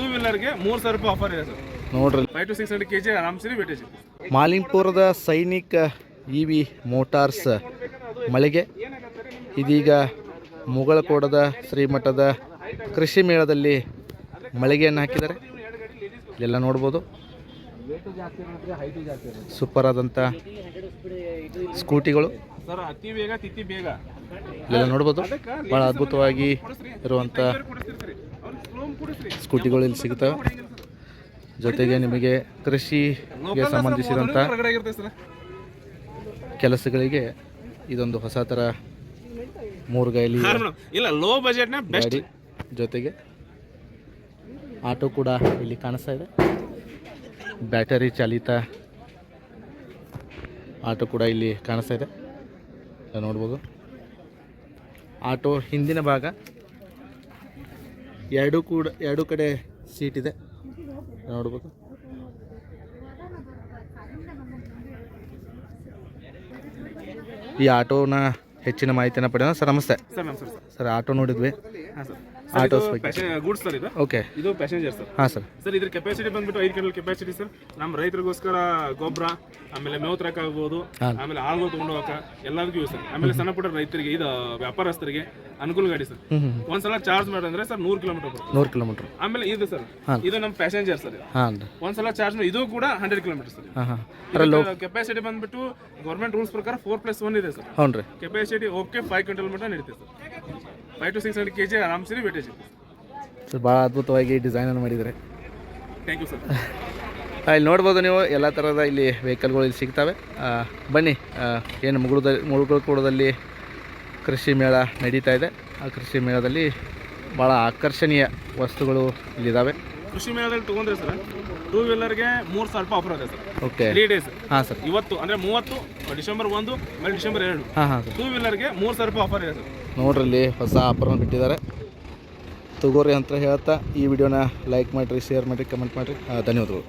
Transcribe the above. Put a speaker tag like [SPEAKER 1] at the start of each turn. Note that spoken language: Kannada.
[SPEAKER 1] ಟೂ ವೀಲರ್ಗೆ ಮೂರು ಸಾವಿರ ರೂಪಾಯಿ ಆಫರ್ ಇದೆ ಸರ್
[SPEAKER 2] ನೋಡ್ರಿ.
[SPEAKER 1] Five to six hundred K G ಆರಾಮ್ಸಿ weightage
[SPEAKER 2] ಮಾಲಿಂಗ್ಪುರದ ಸೈನಿಕ ಇ ವಿ ಮೋಟಾರ್ಸ್ ಮಳಿಗೆ. ಇದೀಗ ಮುಗಳಕೋಡದ ಶ್ರೀಮಠದ ಕೃಷಿ ಮೇಳದಲ್ಲಿ ಮಳಿಗೆಯನ್ನು ಹಾಕಿದ್ದಾರೆ. ಎಲ್ಲ ನೋಡ್ಬೋದು. ಸೂಪರ್ ಆದಂಥ ಸ್ಕೂಟಿಗಳು ಎಲ್ಲ ನೋಡ್ಬೋದು. ಭಾಳ ಅದ್ಭುತವಾಗಿ ಇರುವಂಥ ಸ್ಕೂಟಿಗಳು ಇಲ್ಲಿ ಸಿಗ್ತವೆ ಜೊತೆಗೆ ನಿಮಗೆ ಕೃಷಿಗೆ ಸಂಬಂಧಿಸಿದಂಥ ಕೆಲಸಗಳಿಗೆ ಇದೊಂದು ಹೊಸ ಥರ ಮೂರು ಗೈಲಿ
[SPEAKER 1] ಇಲ್ಲ ಲೋ ಬಜೆಟ್ನ
[SPEAKER 2] ಗಾಡಿ ಜೊತೆಗೆ ಆಟೋ ಕೂಡ ಇಲ್ಲಿ ಕಾಣಿಸ್ತಾ ಇದೆ. ಬ್ಯಾಟರಿ ಚಾಲಿತ ಆಟೋ ಕೂಡ ಇಲ್ಲಿ ಕಾಣಿಸ್ತಾ ಇದೆ. ನೋಡ್ಬೋದು. ಆಟೋ ಹಿಂದಿನ ಭಾಗ. ಎರಡೂ ಕೂಡ ಎರಡು ಕಡೆ ಸೀಟ್ ಇದೆ. ನೋಡ್ಬೋದು ಈ ಆಟೋನ ಹೆಚ್ಚಿನ ಮಾಹಿತಿಯನ್ನು ಪಡೆಯೋಣ. ಸರ್ ನಮಸ್ತೆ.
[SPEAKER 1] ಸರ್
[SPEAKER 2] ಆಟೋ ನೋಡಿದ್ವಿ.
[SPEAKER 1] ಹಾಂ ಸರ್.
[SPEAKER 2] ಬಗ್ಗೆ.
[SPEAKER 1] ಗೂಡ್ಸ್ ಸರ್ ಇದು?
[SPEAKER 2] ಓಕೆ.
[SPEAKER 1] ಇದು ಪ್ಯಾಸೆಂಜರ್ ಸರ್.
[SPEAKER 2] ಹಾಂ ಸರ್.
[SPEAKER 1] ಸರ್ ಇದ್ರ ಕೆಪಾಸಿಟಿ ಬಂದ್ಬಿಟ್ಟು ಐದು ಕಿಲೋ ಕೆಪಾಸಿಟಿ ಸರ್. ನಮ್ಮ ರೈತರಿಗೋಸ್ಕರ ಗೊಬ್ಬರ ಆಮೇಲೆ ಮೇವು
[SPEAKER 2] ಹಾಂ.
[SPEAKER 1] ಆಮೇಲೆ ಆಳುಗಳು ತೊಗೊಂಡು ಹೋಗಕ್ಕೆ ಎಲ್ಲದಕ್ಕೂ ಯೂಸ್ ಸರ್. ಆಮೇಲೆ ಸಣ್ಣ ಪುಟ್ಟ ರೈತರಿಗೆ ಇದು ವ್ಯಾಪಾರಸ್ಥರಿಗೆ ಅನುಕೂಲ ಗಾಡಿ ಸರ್. ಒಂದ್ಸಲ ಚಾರ್ಜ್ ಮಾಡಿದ್ರೆ ಸರ್ ನೂರು ಕಿಲೋಮೀಟರ್
[SPEAKER 2] ನೂರು ಕಿಲೋಮೀಟರ್.
[SPEAKER 1] ಆಮೇಲೆ ಇದು ಸರ್ ಇದು ನಮ್ಮ ಪ್ಯಾಸೆಂಜರ್ ಸರ್ ಒಂದ್ಸಲ ಚಾರ್ಜ್ ಇದು ಕೂಡ ಹಂಡ್ರೆಡ್ ಕಿಲೋಮೀಟರ್ ಸರ್. ಕೆಪಾಸಿಟಿ ಬಂದ್ಬಿಟ್ಟು ಗೌರ್ಮೆಂಟ್ ರೂಲ್ಸ್ ಪ್ರಕಾರ ಫೋರ್ ಪ್ಲಸ್ ಒನ್ ಇದೆ sir. Capacity okay five quintal ಮಟ್ಟ ನಡೀತದೆ sir. Five to six hundred K G ಆರಾಮ್ಸಿ weightage
[SPEAKER 2] sir ಭಾಳ ಅದ್ಭುತವಾಗಿ ಡಿಸೈನನ್ನು ಮಾಡಿದ್ದಾರೆ.
[SPEAKER 1] ಥ್ಯಾಂಕ್ ಯು ಸರ್
[SPEAKER 2] ಇಲ್ಲಿ ನೋಡ್ಬೋದು ನೀವು ಎಲ್ಲ ಥರದ ಇಲ್ಲಿ ವೆಹಿಕಲ್ಗಳು ಇಲ್ಲಿ ಸಿಗ್ತವೆ. ಬನ್ನಿ ಏನು ಮುಗುಳದ ಮುಳುಗುಳಕೂಡದಲ್ಲಿ ಕೃಷಿ ಮೇಳ ನಡೀತಾ ಇದೆ. ಆ ಕೃಷಿ ಮೇಳದಲ್ಲಿ ಭಾಳ ಆಕರ್ಷಣೀಯ ವಸ್ತುಗಳು ಇಲ್ಲಿದ್ದಾವೆ
[SPEAKER 1] ಕೃಷಿ ಮೇಳದಲ್ಲಿ ತಗೊಂಡ್ರೆ ಸರ್ ಟೂ ವೀಲರ್ಗೆ ಮೂರು ಸಾವಿರ ರೂಪಾಯಿ ಆಫರ್ ಇದೆ ಸರ್
[SPEAKER 2] ಓಕೆ
[SPEAKER 1] ತ್ರೀ ಡೇಸ್
[SPEAKER 2] ಹಾಂ ಸರ್
[SPEAKER 1] ಇವತ್ತು ಅಂದ್ರೆ ಮೂವತ್ತು ಡಿಸೆಂಬರ್ ಒಂದು ಆಮೇಲೆ ಡಿಸೆಂಬರ್ ಎರಡು.
[SPEAKER 2] ಹಾಂ ಹಾಂ
[SPEAKER 1] ಟೂ ವೀಲರ್ಗೆ ಮೂರು ಸಾವಿರ ರೂಪಾಯಿ ಆಫರ್ ಇದೆ ಸರ್
[SPEAKER 2] ನೋಡ್ರಿ ಇಲ್ಲಿ ಹೊಸ ಆಫರ್ನ ಬಿಟ್ಟಿದ್ದಾರೆ. ತಗೋರಿ ಅಂತ ಹೇಳ್ತಾ ಈ ವಿಡಿಯೋನ ಲೈಕ್ ಮಾಡಿರಿ ಶೇರ್ ಮಾಡಿರಿ ಕಮೆಂಟ್ ಮಾಡಿರಿ. ಧನ್ಯವಾದಗಳು.